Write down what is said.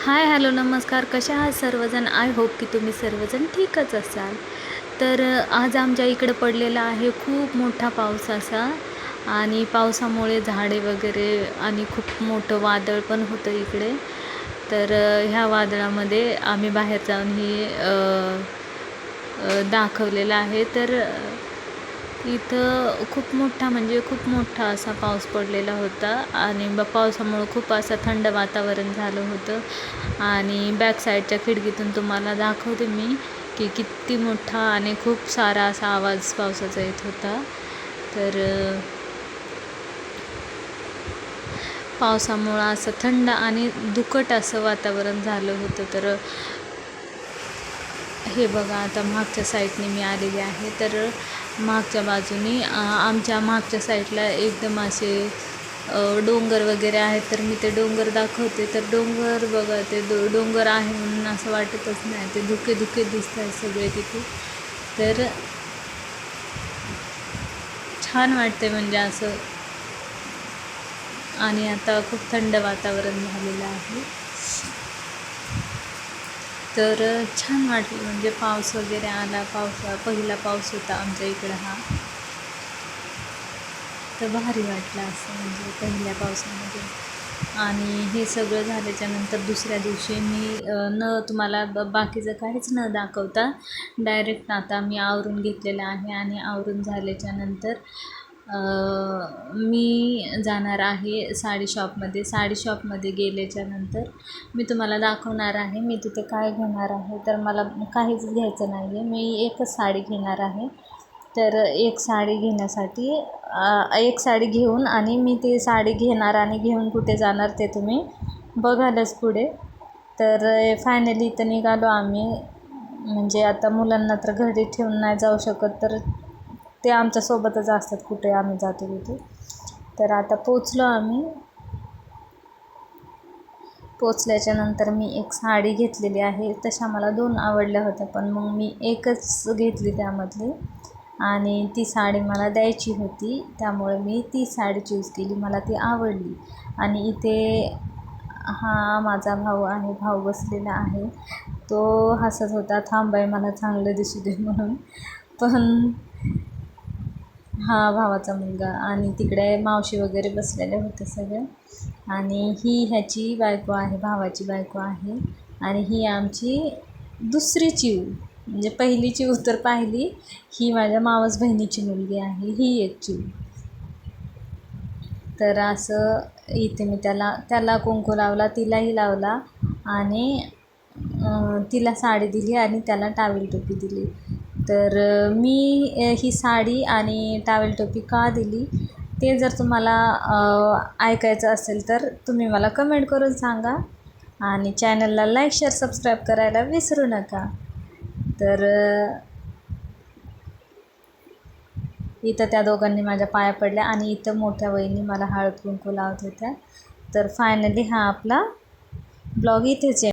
Hi hello नमस्कार. कशा आहात सर्वजण? आय होप की तुम्ही सर्वजण ठीकच असाल. तर आज आमच्या इकडं पडलेला आहे खूप मोठा पाऊस असा. आणि पावसामुळे झाडे वगैरे आणि खूप मोठं वादळ पण होतं इकडे. तर ह्या वादळामध्ये आम्ही बाहेर जाऊन ही दाखवलेलं आहे. तर इथं खूप मोठा म्हणजे खूप मोठा असा पाऊस पडलेला होता आणि ब पावसामुळं खूप असं थंड वातावरण झालं होतं. आणि बॅक साईडच्या खिडकीतून तुम्हाला दाखवते मी की किती मोठा आणि खूप सारा असा आवाज पावसाचा येत होता. तर पावसामुळं असं थंड आणि दुकट असं वातावरण झालं होतं. तर हे बघा आता मागच्या साईडने मी आलेली आहे. तर मागच्या बाजूनी आमच्या मागच्या साईडला एकदम असे डोंगर वगैरे आहेत. तर मी ते डोंगर दाखवते. तर डोंगर बघा ते डो डोंगर आहे म्हणून असं वाटतच नाही. ते धुके धुके दिसत आहेत सगळे तिथे. तर छान वाटते म्हणजे असं. आणि आता खूप थंड वातावरण झालेलं आहे. तर छान वाटलं म्हणजे पाऊस वगैरे आला पावसा पहिला पाऊस होता आमच्या इकडं हा. तर भारी वाटलं असं म्हणजे पहिल्या पावसामध्ये. आणि हे सगळं झाल्याच्यानंतर दुसऱ्या दिवशी मी न तुम्हाला ब बाकीचं काहीच न दाखवता डायरेक्ट आता मी आवरून घेतलेलं आहे. आणि आवरून झाल्याच्यानंतर मी जाणार आहे साडी शॉपमध्ये. साडी शॉपमध्ये गेल्याच्यानंतर मी तुम्हाला दाखवणार आहे. मी तिथे काय घेणार आहे तर मला काहीच घ्यायचं नाही आहे मी एकच साडी घेणार आहे. तर एक साडी घेण्यासाठी एक साडी घेऊन आणि मी ती साडी घेणार आणि घेऊन कुठे जाणार ते तुम्ही बघालच पुढे. तर फायनली इथं निघालो आम्ही. म्हणजे आता मुलांना तर घरी ठेवून नाही जाऊ शकत तर ते आमच्यासोबतच असतात कुठे आम्ही जातो तिथे. तर आता पोचलो आम्ही. पोचल्याच्या नंतर मी एक साडी घेतलेली आहे. तशा मला दोन आवडल्या होत्या पण मग मी एकच घेतली त्यामधली आणि ती साडी मला द्यायची होती. त्यामुळे मी ती साडी चूज केली. मला ती आवडली. आणि इथे हा माझा भाऊ आहे भाऊ बसलेला आहे. तो हसत होता थांबाय मला चांगलं दिसू दे म्हणून. पण हा भावाचा मुलगा आणि तिकडे मावशी वगैरे बसलेल्या होते सगळ्या आणि ही ह्याची बायको आहे भावाची बायको आहे. आणि ही आमची दुसरी चिव म्हणजे पहिली चिव तर पाहिली. ही माझ्या मावस बहिणीची मुलगी आहे ही एक चिव तर असं इथे मी त्याला त्याला कुंकू लावला तिलाही लावला. आणि तिला साडी दिली आणि त्याला टावेल टोपी दिली. तर मी ही साडी आणि टावेल टोपी का दिली ते जर तुम्हाला ऐकायचं असेल तर तुम्ही मला कमेंट करून सांगा आणि चॅनलला लाईक शेअर सबस्क्राईब करायला विसरू नका. तर इथं त्या दोघांनी माझ्या पाया पडल्या आणि इथं मोठ्या वहिनी मला हळद कुंकू लावत होत्या. तर फायनली हा आपला ब्लॉग इथेच आहे.